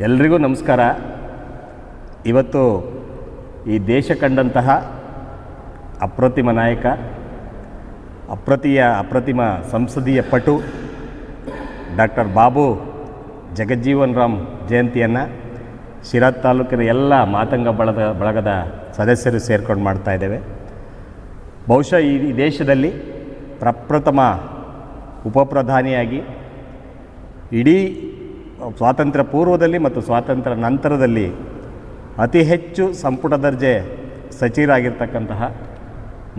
ಎಲ್ರಿಗೂ ನಮಸ್ಕಾರ. ಇವತ್ತು ಈ ದೇಶ ಕಂಡಂತಹ ಅಪ್ರತಿಮ ನಾಯಕ, ಅಪ್ರತಿಯ ಅಪ್ರತಿಮ ಸಂಸದೀಯ ಪಟು, ಡಾಕ್ಟರ್ ಬಾಬು ಜಗಜ್ಜೀವನ್ ರಾಮ್ ಜಯಂತಿಯನ್ನು ಶಿರಾ ತಾಲೂಕಿನ ಎಲ್ಲ ಮಾತಂಗ ಬಳಗ, ಬಳಗದ ಸದಸ್ಯರು ಸೇರ್ಕೊಂಡು ಮಾಡ್ತಾ ಇದ್ದೇವೆ. ಬಹುಶಃ ಈ ದೇಶದಲ್ಲಿ ಪ್ರಪ್ರಥಮ ಉಪಪ್ರಧಾನಿಯಾಗಿ ಇಡೀ ಸ್ವಾತಂತ್ರ್ಯ ಪೂರ್ವದಲ್ಲಿ ಮತ್ತು ಸ್ವಾತಂತ್ರ್ಯ ನಂತರದಲ್ಲಿ ಅತಿ ಹೆಚ್ಚು ಸಂಪುಟ ದರ್ಜೆ ಸಚಿವರಾಗಿರ್ತಕ್ಕಂತಹ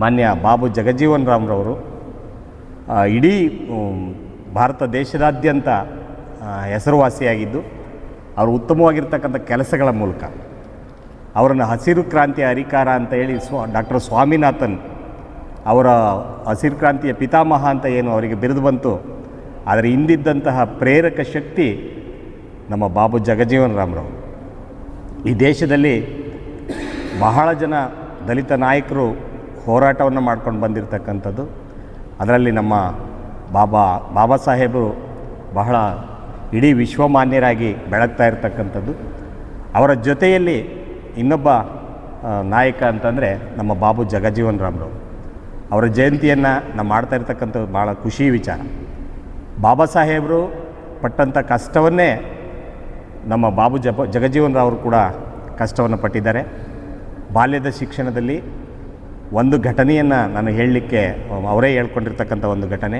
ಮಾನ್ಯ ಬಾಬು ಜಗಜೀವನ್ ರಾಮ್ರವರು ಇಡೀ ಭಾರತ ದೇಶದಾದ್ಯಂತ ಹೆಸರುವಾಸಿಯಾಗಿದ್ದು, ಅವರು ಉತ್ತಮವಾಗಿರ್ತಕ್ಕಂಥ ಕೆಲಸಗಳ ಮೂಲಕ ಅವರನ್ನು ಹಸಿರು ಕ್ರಾಂತಿಯ ಹರಿಕಾರ ಅಂತ ಹೇಳಿ ಸ್ವ, ಡಾಕ್ಟರ್ ಸ್ವಾಮಿನಾಥನ್ ಅವರ ಹಸಿರು ಕ್ರಾಂತಿಯ ಪಿತಾಮಹ ಅಂತ ಏನು ಅವರಿಗೆ ಬಿರುದು ಬಂತು, ಆದರೆ ಹಿಂದಿದ್ದಂತಹ ಪ್ರೇರಕ ಶಕ್ತಿ ನಮ್ಮ ಬಾಬು ಜಗಜೀವನ್ ರಾಮರಾವ್ ಈ ದೇಶದಲ್ಲಿ ಬಹಳ ಜನ ದಲಿತ ನಾಯಕರು ಹೋರಾಟವನ್ನು ಮಾಡ್ಕೊಂಡು ಬಂದಿರತಕ್ಕಂಥದ್ದು. ಅದರಲ್ಲಿ ನಮ್ಮ ಬಾಬಾ ಬಾಬಾ ಸಾಹೇಬರು ಬಹಳ ಇಡೀ ವಿಶ್ವಮಾನ್ಯರಾಗಿ ಬೆಳಗ್ತಾ ಇರತಕ್ಕಂಥದ್ದು. ಅವರ ಜೊತೆಯಲ್ಲಿ ಇನ್ನೊಬ್ಬ ನಾಯಕ ಅಂತಂದರೆ ನಮ್ಮ ಬಾಬು ಜಗಜೀವನ್ ರಾಮರಾವ್ ಅವರ ಜಯಂತಿಯನ್ನು ನಾವು ಮಾಡ್ತಾ ಇರ್ತಕ್ಕಂಥದ್ದು ಭಾಳ ಖುಷಿ ವಿಚಾರ. ಬಾಬಾ ಸಾಹೇಬರು ಪಟ್ಟಂಥ ಕಷ್ಟವನ್ನೇ ನಮ್ಮ ಬಾಬು ಜಪ ಅವರು ಕೂಡ ಕಷ್ಟವನ್ನು ಪಟ್ಟಿದ್ದಾರೆ. ಬಾಲ್ಯದ ಶಿಕ್ಷಣದಲ್ಲಿ ಒಂದು ಘಟನೆಯನ್ನು ನಾನು ಹೇಳಲಿಕ್ಕೆ, ಅವರೇ ಹೇಳ್ಕೊಂಡಿರ್ತಕ್ಕಂಥ ಒಂದು ಘಟನೆ.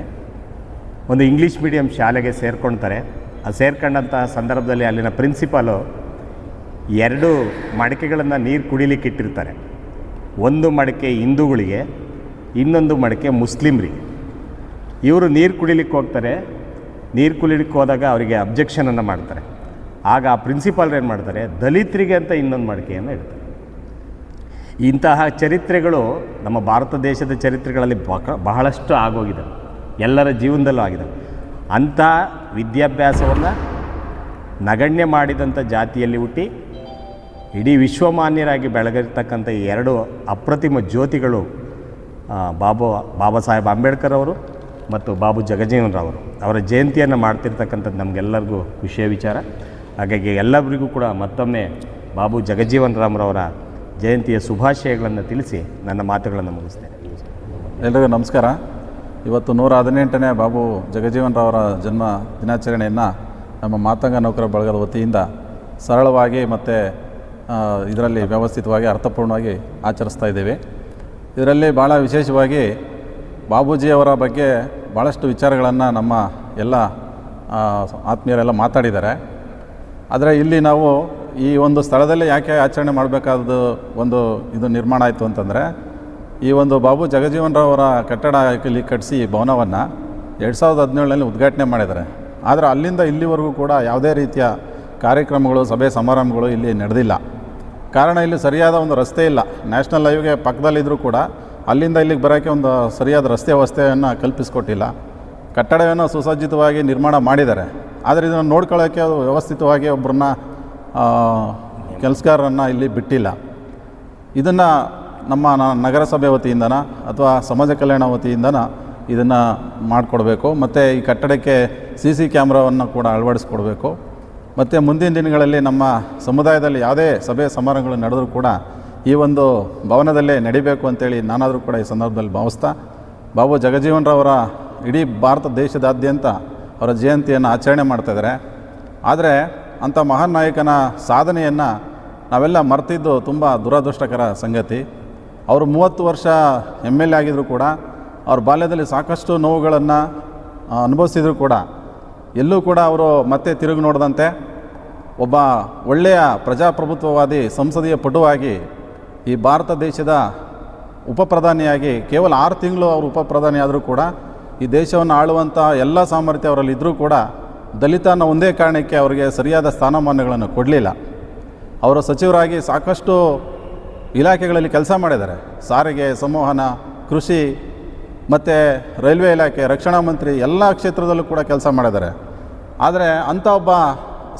ಒಂದು ಇಂಗ್ಲೀಷ್ ಮೀಡಿಯಂ ಶಾಲೆಗೆ ಸೇರ್ಕೊಳ್ತಾರೆ ಆ ಸೇರ್ಕೊಂಡಂತಹ ಸಂದರ್ಭದಲ್ಲಿ ಅಲ್ಲಿನ ಪ್ರಿನ್ಸಿಪಾಲು ಎರಡು ಮಡಿಕೆಗಳನ್ನು ನೀರು ಕುಡಿಲಿಕ್ಕೆ ಇಟ್ಟಿರ್ತಾರೆ. ಒಂದು ಮಡಿಕೆ ಹಿಂದೂಗಳಿಗೆ, ಇನ್ನೊಂದು ಮಡಿಕೆ ಮುಸ್ಲಿಮ್ರಿಗೆ. ಇವರು ನೀರು ಕುಡಿಲಿಕ್ಕೆ ಹೋಗ್ತಾರೆ. ನೀರು ಕುಡಿಲಿಕ್ಕೆ ಹೋದಾಗ ಅವರಿಗೆ ಅಬ್ಜೆಕ್ಷನನ್ನು ಮಾಡ್ತಾರೆ. ಆಗ ಆ ಪ್ರಿನ್ಸಿಪಾಲ್ರು ಏನು ಮಾಡ್ತಾರೆ? ದಲಿತರಿಗೆ ಅಂತ ಇನ್ನೊಂದು ಮಡಿಕೆಯನ್ನು ಇಡ್ತಾರೆ. ಇಂತಹ ಚರಿತ್ರೆಗಳು ನಮ್ಮ ಭಾರತ ದೇಶದ ಚರಿತ್ರೆಗಳಲ್ಲಿ ಬಹಳಷ್ಟು ಆಗೋಗಿದೆ. ಎಲ್ಲರ ಜೀವನದಲ್ಲೂ ಆಗಿದೆ. ಅಂಥ ವಿದ್ಯಾಭ್ಯಾಸವನ್ನು ನಗಣ್ಯ ಮಾಡಿದಂಥ ಜಾತಿಯಲ್ಲಿ ಹುಟ್ಟಿ, ಇಡೀ ವಿಶ್ವಮಾನ್ಯರಾಗಿ ಬೆಳಗಿರ್ತಕ್ಕಂಥ ಈ ಎರಡು ಅಪ್ರತಿಮ ಜ್ಯೋತಿಗಳು ಬಾಬು, ಬಾಬಾ ಸಾಹೇಬ್ ಅಂಬೇಡ್ಕರ್ ಅವರು ಮತ್ತು ಬಾಬು ಜಗಜೀವನ್ ರಾವರು ಅವರ. ಜಯಂತಿಯನ್ನು ಮಾಡ್ತಿರ್ತಕ್ಕಂಥದ್ದು ನಮಗೆಲ್ಲರಿಗೂ ಖುಷಿಯ ವಿಚಾರ. ಹಾಗಾಗಿ ಎಲ್ಲರಿಗೂ ಕೂಡ ಮತ್ತೊಮ್ಮೆ ಬಾಬು ಜಗಜೀವನ್ ರಾಮ್ರವರ ಜಯಂತಿಯ ಶುಭಾಶಯಗಳನ್ನು ತಿಳಿಸಿ ನನ್ನ ಮಾತುಗಳನ್ನು ಮುಗಿಸ್ತೇನೆ. ಎಲ್ರಿಗೂ ನಮಸ್ಕಾರ. ಇವತ್ತು ನೂರ ಹದಿನೆಂಟನೇ ಬಾಬು ಜಗಜೀವನ್ ರಾವರ ಜನ್ಮ ದಿನಾಚರಣೆಯನ್ನು ನಮ್ಮ ಮಾತಂಗ ನೌಕರ ಬಳಗದ ವತಿಯಿಂದ ಸರಳವಾಗಿ ಮತ್ತು ಇದರಲ್ಲಿ ವ್ಯವಸ್ಥಿತವಾಗಿ, ಅರ್ಥಪೂರ್ಣವಾಗಿ ಆಚರಿಸ್ತಾ ಇದ್ದೇವೆ. ಇದರಲ್ಲಿ ಭಾಳ ವಿಶೇಷವಾಗಿ ಬಾಬೂಜಿಯವರ ಬಗ್ಗೆ ಭಾಳಷ್ಟು ವಿಚಾರಗಳನ್ನು ನಮ್ಮ ಎಲ್ಲ ಆತ್ಮೀಯರೆಲ್ಲ ಮಾತಾಡಿದ್ದಾರೆ. ಆದರೆ ಇಲ್ಲಿ ನಾವು ಈ ಒಂದು ಸ್ಥಳದಲ್ಲಿ ಯಾಕೆ ಆಚರಣೆ ಮಾಡಬೇಕಾದದ್ದು ಒಂದು ಇದು ನಿರ್ಮಾಣ ಆಯಿತು ಅಂತಂದರೆ, ಈ ಒಂದು ಬಾಬು ಜಗಜೀವನ್ ರಾವ್ ಅವರ ಕಟ್ಟಡ ಇಲ್ಲಿ ಕಟ್ಟಿಸಿ ಭವನವನ್ನು ಎರಡು ಸಾವಿರದ ಹದಿನೇಳರಲ್ಲಿ ಉದ್ಘಾಟನೆ ಮಾಡಿದ್ದಾರೆ. ಆದರೆ ಅಲ್ಲಿಂದ ಇಲ್ಲಿವರೆಗೂ ಕೂಡ ಯಾವುದೇ ರೀತಿಯ ಕಾರ್ಯಕ್ರಮಗಳು, ಸಭೆ ಸಮಾರಂಭಗಳು ಇಲ್ಲಿ ನಡೆದಿಲ್ಲ. ಕಾರಣ ಇಲ್ಲಿ ಸರಿಯಾದ ಒಂದು ರಸ್ತೆ ಇಲ್ಲ. ನ್ಯಾಷನಲ್ ಹೈವೇಗೆ ಪಕ್ಕದಲ್ಲಿದ್ದರೂ ಕೂಡ ಅಲ್ಲಿಂದ ಇಲ್ಲಿಗೆ ಬರೋಕ್ಕೆ ಒಂದು ಸರಿಯಾದ ರಸ್ತೆ ವ್ಯವಸ್ಥೆಯನ್ನು ಕಲ್ಪಿಸಿಕೊಟ್ಟಿಲ್ಲ. ಕಟ್ಟಡವನ್ನು ಸುಸಜ್ಜಿತವಾಗಿ ನಿರ್ಮಾಣ ಮಾಡಿದ್ದಾರೆ. ಆದರೆ ಇದನ್ನು ನೋಡ್ಕೊಳ್ಳೋಕ್ಕೆ ಅದು ವ್ಯವಸ್ಥಿತವಾಗಿ ಒಬ್ಬರನ್ನ ಕೆಲಸಗಾರರನ್ನು ಇಲ್ಲಿ ಬಿಟ್ಟಿಲ್ಲ. ಇದನ್ನು ನಮ್ಮ ನಗರಸಭೆ ವತಿಯಿಂದನ ಅಥವಾ ಸಮಾಜ ಕಲ್ಯಾಣ ವತಿಯಿಂದನ ಇದನ್ನು ಮಾಡಿಕೊಡ್ಬೇಕು. ಮತ್ತು ಈ ಕಟ್ಟಡಕ್ಕೆ ಸಿ ಸಿ ಕ್ಯಾಮ್ರಾವನ್ನು ಕೂಡ ಅಳವಡಿಸ್ಕೊಡ್ಬೇಕು. ಮತ್ತು ಮುಂದಿನ ದಿನಗಳಲ್ಲಿ ನಮ್ಮ ಸಮುದಾಯದಲ್ಲಿ ಯಾವುದೇ ಸಭೆ ಸಮಾರಂಭಗಳು ನಡೆದರೂ ಕೂಡ ಈ ಒಂದು ಭವನದಲ್ಲೇ ನಡಿಬೇಕು ಅಂತೇಳಿ ನಾನಾದರೂ ಕೂಡ ಈ ಸಂದರ್ಭದಲ್ಲಿ ಭಾವಿಸ್ತಾ, ಬಾಬು ಜಗಜೀವನ್ರವರ ಇಡೀ ಭಾರತ ದೇಶದಾದ್ಯಂತ ಅವರ ಜಯಂತಿಯನ್ನು ಆಚರಣೆ ಮಾಡ್ತಾಯಿದ್ದಾರೆ ಆದರೆ ಅಂಥ ಮಹಾನ್ ನಾಯಕನ ಸಾಧನೆಯನ್ನು ನಾವೆಲ್ಲ ಮರ್ತಿದ್ದು ತುಂಬ ದುರದೃಷ್ಟಕರ ಸಂಗತಿ. ಅವರು ಮೂವತ್ತು ವರ್ಷ ಎಂ ಎಲ್ ಎ ಆಗಿದ್ದರೂ ಕೂಡ, ಅವ್ರ ಬಾಲ್ಯದಲ್ಲಿ ಸಾಕಷ್ಟು ನೋವುಗಳನ್ನು ಅನುಭವಿಸಿದ್ರು ಕೂಡ. ಎಲ್ಲೂ ಕೂಡ ಅವರು ಮತ್ತೆ ತಿರುಗಿ ನೋಡದಂತೆ ಒಬ್ಬ ಒಳ್ಳೆಯ ಪ್ರಜಾಪ್ರಭುತ್ವವಾದಿ ಸಂಸದೀಯ ಪಟುವಾಗಿ ಈ ಭಾರತ ದೇಶದ ಉಪಪ್ರಧಾನಿಯಾಗಿ ಕೇವಲ ಆರು ತಿಂಗಳು ಅವರು ಉಪಪ್ರಧಾನಿ ಆದರೂ ಕೂಡ ಈ ದೇಶವನ್ನು ಆಳುವಂಥ ಎಲ್ಲ ಸಾಮರ್ಥ್ಯ ಅವರಲ್ಲಿ ಇದ್ದರೂ ಕೂಡ ದಲಿತನ ಒಂದೇ ಕಾರಣಕ್ಕೆ ಅವರಿಗೆ ಸರಿಯಾದ ಸ್ಥಾನಮಾನಗಳನ್ನು ಕೊಡಲಿಲ್ಲ. ಅವರು ಸಚಿವರಾಗಿ ಸಾಕಷ್ಟು ಇಲಾಖೆಗಳಲ್ಲಿ ಕೆಲಸ ಮಾಡಿದ್ದಾರೆ. ಸಾರಿಗೆ, ಸಂವಹನ, ಕೃಷಿ ಮತ್ತು ರೈಲ್ವೆ ಇಲಾಖೆ, ರಕ್ಷಣಾ ಮಂತ್ರಿ ಎಲ್ಲ ಕ್ಷೇತ್ರದಲ್ಲೂ ಕೂಡ ಕೆಲಸ ಮಾಡಿದ್ದಾರೆ. ಆದರೆ ಅಂಥ ಒಬ್ಬ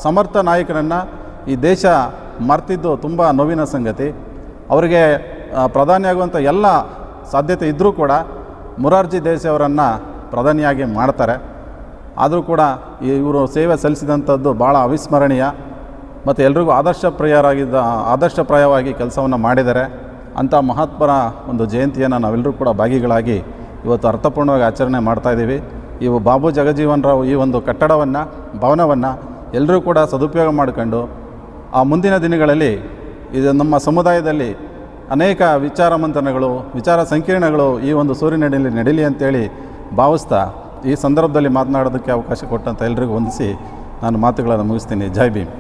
ಸಮರ್ಥ ನಾಯಕನನ್ನು ಈ ದೇಶ ಮರ್ತಿದ್ದು ತುಂಬ ನೋವಿನ ಸಂಗತಿ. ಅವರಿಗೆ ಪ್ರಧಾನಿಯಾಗುವಂಥ ಎಲ್ಲ ಸಾಧ್ಯತೆ ಇದ್ದರೂ ಕೂಡ ಮುರಾರ್ಜಿ ದೇಸಾಯಿ ಅವರನ್ನು ಪ್ರಧಾನಿಯಾಗಿ ಮಾಡ್ತಾರೆ. ಆದರೂ ಕೂಡ ಇವರು ಸೇವೆ ಸಲ್ಲಿಸಿದಂಥದ್ದು ಭಾಳ ಅವಿಸ್ಮರಣೀಯ. ಮತ್ತು ಎಲ್ರಿಗೂ ಆದರ್ಶಪ್ರಿಯರಾಗಿದ್ದ ಆದರ್ಶಪ್ರಾಯವಾಗಿ ಕೆಲಸವನ್ನು ಮಾಡಿದ್ದಾರೆ. ಅಂಥ ಮಹಾತ್ಮರ ಒಂದು ಜಯಂತಿಯನ್ನು ನಾವೆಲ್ಲರೂ ಕೂಡ ಭಾಗಿಗಳಾಗಿ ಇವತ್ತು ಅರ್ಥಪೂರ್ಣವಾಗಿ ಆಚರಣೆ ಮಾಡ್ತಾಯಿದ್ದೀವಿ ಇವು ಬಾಬು ಜಗಜೀವನ್ ರಾವ್ ಈ ಒಂದು ಕಟ್ಟಡವನ್ನು, ಭವನವನ್ನು ಎಲ್ಲರೂ ಕೂಡ ಸದುಪಯೋಗ ಮಾಡಿಕೊಂಡು ಆ ಮುಂದಿನ ದಿನಗಳಲ್ಲಿ ಇದು ನಮ್ಮ ಸಮುದಾಯದಲ್ಲಿ ಅನೇಕ ವಿಚಾರ ಮಂಥನಗಳು, ವಿಚಾರ ಸಂಕಿರಣಗಳು ಈ ಒಂದು ಸೂರ್ಯನಡಿಯಲ್ಲಿ ನಡೀಲಿ ಅಂತೇಳಿ ಭಾವಿಸ್ತಾ ಈ ಸಂದರ್ಭದಲ್ಲಿ ಮಾತನಾಡೋದಕ್ಕೆ ಅವಕಾಶ ಕೊಟ್ಟಂಥ ಎಲ್ರಿಗೂ ವಂದಿಸಿ ನಾನು ಮಾತುಗಳನ್ನು ಮುಗಿಸ್ತೀನಿ. ಜೈ ಭೀಮ್.